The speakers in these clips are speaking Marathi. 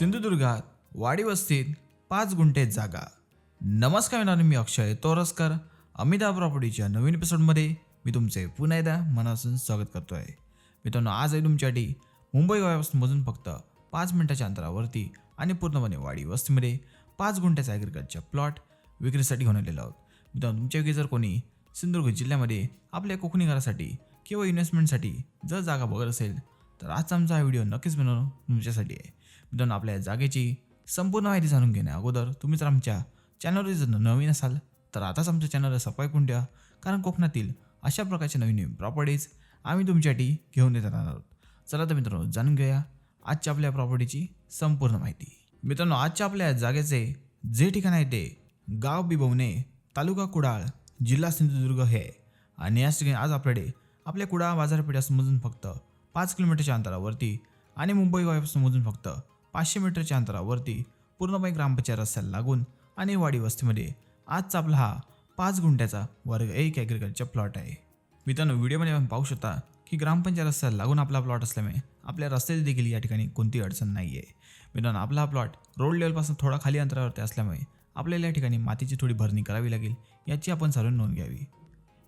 सिंधुदुर्गात वाडी वस्तीत पाच गुंठे जागा. नमस्कार मित्रांनो मी अक्षय तोरसकर. अमिताभ प्रॉपर्टीच्या नवीन एपिसोडमध्ये मी तुमचे पुन्हा एकदा मनापासून स्वागत करतो आहे मित्रांनो आज आहे तुमच्यासाठी मुंबई गावापासून फक्त पाच मिनिटाच्या अंतरावरती आणि पूर्णपणे वाडी वस्तीमध्ये पाच गुंठ्याचा ॲग्रिकल्चर प्लॉट विक्रीसाठी घेऊन आलेलो आहोत. मित्रांनो तुमच्यापैकी जर कोणी सिंधुदुर्ग जिल्ह्यामध्ये आपल्या कोकणी घरासाठी किंवा इन्व्हेस्टमेंटसाठी जर जागा बघत असेल तर आजचा आमचा हा व्हिडिओ नक्कीच बनवणं तुमच्यासाठी आहे. मित्रांनो आपल्या जागेची संपूर्ण माहिती जाणून घेण्या अगोदर तुम्ही जर आमच्या चॅनलवर जर नवीन असाल तर आताच आमच्या चॅनलला सबस्क्राईब करून ठेवा. कारण कोकणातील अशा प्रकारच्या नवीन नवीन प्रॉपर्टीज आम्ही तुमच्यासाठी घेऊन येत राहणार आहोत. चला तर मित्रांनो जाणून घेऊया आजच्या आपल्या प्रॉपर्टीची संपूर्ण माहिती. मित्रांनो आजच्या आपल्या जागेचे जे ठिकाण आहे ते गाव बिबवणे तालुका कुडाळ जिल्हा सिंधुदुर्ग हे. आणि याच ठिकाणी आज आपल्याकडे आपल्या कुडाळ बाजारपेठासमजून फक्त पाच किलोमीटरच्या अंतरावरती आणि मुंबई गावापासून मोजून फक्त पाचशे मीटरच्या अंतरावरती पूर्णपणे ग्रामपंचायत रस्त्याला लागून आणि वाडी वस्तीमध्ये आजचा आपला हा पाच गुंठ्याचा वर्ग एक ॲग्रिकल्चर प्लॉट आहे. मित्रांनो व्हिडिओमध्ये आपण पाहू शकता की ग्रामपंचायत रस्त्याला लागून आपला प्लॉट असल्यामुळे आपल्या रस्त्याची देखील या ठिकाणी कोणतीही अडचण नाही आहे मित्रांनो आपला हा प्लॉट रोड लेवलपासून थोडा खाली अंतरावरती असल्यामुळे आपल्याला या ठिकाणी मातीची थोडी भरणी करावी लागेल याची आपण सर्व नोंद घ्यावी.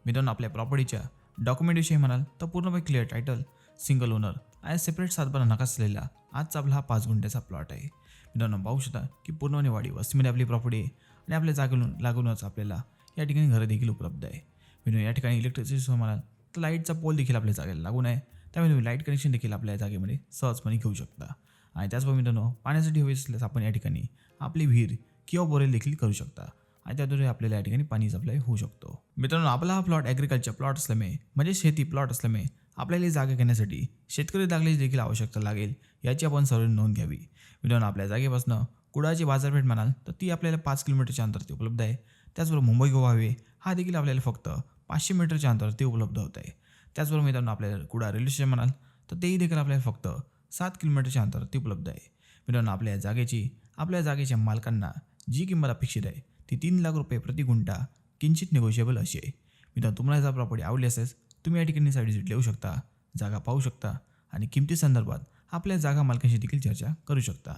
मित्रांनो आपल्या प्रॉपर्टीच्या डॉक्युमेंटविषयी म्हणाल तर पूर्णपणे क्लिअर टायटल सिंगल ओनर आणि सेपरेट सातबारा नका असलेला आजचा आपला हा पाच गुंठ्याचा प्लॉट आहे. मित्रांनो पाहू शकता की पूर्णपणे वाडी वस्तीमध्ये आपली प्रॉपर्टी आहे आणि आपल्या जागेतून लागूनच आपल्याला या ठिकाणी घरं देखील उपलब्ध आहे. मित्रांनो या ठिकाणी इलेक्ट्रिसिटी सामान तर लाईटचा पोल देखील आपल्या जागेला लागून आहे. त्यामुळे तुम्ही लाइट कनेक्शन देखील आपल्या जागेमध्ये सहजपणे घेऊ शकता. आणि त्याचबरोबर मित्रांनो पाण्यासाठी हवी असल्यास आपण या ठिकाणी आपली विहीर किंवा बोरेल देखील करू शकता. आणि त्याद्वारे आपल्याला या ठिकाणी पाणी सप्लाय होऊ शकतो. मित्रांनो आपला हा प्लॉट ॲग्रिकल्चर प्लॉट असल्यामुळे म्हणजे शेती प्लॉट असल्यामुळे आपल्याला ही जागा घेण्यासाठी शेतकरी दाखल्याची देखील आवश्यकता लागेल याची आपण सर्व नोंद घ्यावी. मित्रांनो आपल्या जागेपासून कुडाची बाजारपेठ म्हणाल तर ती आपल्याला पाच किलोमीटरच्या अंतरावरती उपलब्ध आहे. त्याचबरोबर मुंबई गोवा हायवे हा देखील आपल्याला फक्त पाचशे मीटरच्या अंतरावरती उपलब्ध होत आहे. त्याचबरोबर मित्रांनो आपल्याला कुडा रेल्वे स्टेशन म्हणाल तर तेही देखील आपल्याला फक्त सात किलोमीटरच्या अंतरावरती उपलब्ध आहे. मित्रांनो आपल्या जागेची आपल्या जागेच्या मालकांना जी किंमत अपेक्षित आहे ती तीन लाख रुपये प्रति गुंठा किंचित निगोशिएबल अशी आहे. मित्रांनो तुम्हाला जर प्रॉपर्टी आवडली असेल तुम्ही या ठिकाणी साईड व्हिजिट लिहू शकता जागा पाहू शकता आणि किमती संदर्भात आपल्या जागा मालकांशी देखील चर्चा करू शकता.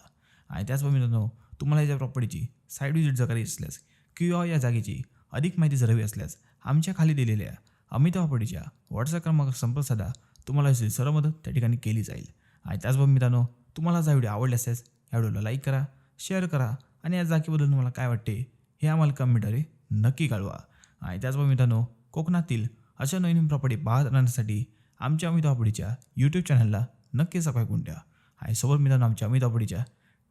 आणि त्याचप्रमाणे मित्रांनो तुम्हाला या प्रॉपर्टीची साईड विजिट जर करायची असल्यास किंवा या जागेची अधिक माहिती जर हवी असल्यास आमच्या खाली दिलेल्या अमिता प्रॉपर्टीच्या व्हॉट्सअप क्रमांक संपर्क साधा तुम्हाला याची सर्व मदत त्या ठिकाणी केली जाईल. आणि त्याचबरोबर मित्रांनो तुम्हाला जर व्हिडिओ आवडला असल्यास या व्हिडिओला लाईक करा शेअर करा आणि या जागेबद्दल तुम्हाला काय वाटते हे आम्हाला कमेंटद्वारे नक्की कळवा. आणि त्याचबरोबर मित्रांनो कोकणातील अशा नवीन प्रॉपर्टी पाहत राहण्यासाठी आमच्या अमित आपडीच्या यूट्यूब चॅनलला नक्की सबस्क्राईब करून द्या आणि सोबत मित्रांनो आमच्या अमित आपडीच्या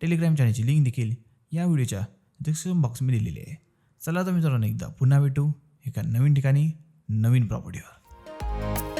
टेलिग्राम चॅनलची लिंक देखील या व्हिडिओच्या डिस्क्रिप्शन बॉक्समध्ये दिलेली आहे. चला तर मित्रांनो एकदा पुन्हा भेटू एका नवीन ठिकाणी नवीन प्रॉपर्टीवर